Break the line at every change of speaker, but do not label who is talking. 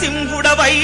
సింహుడవై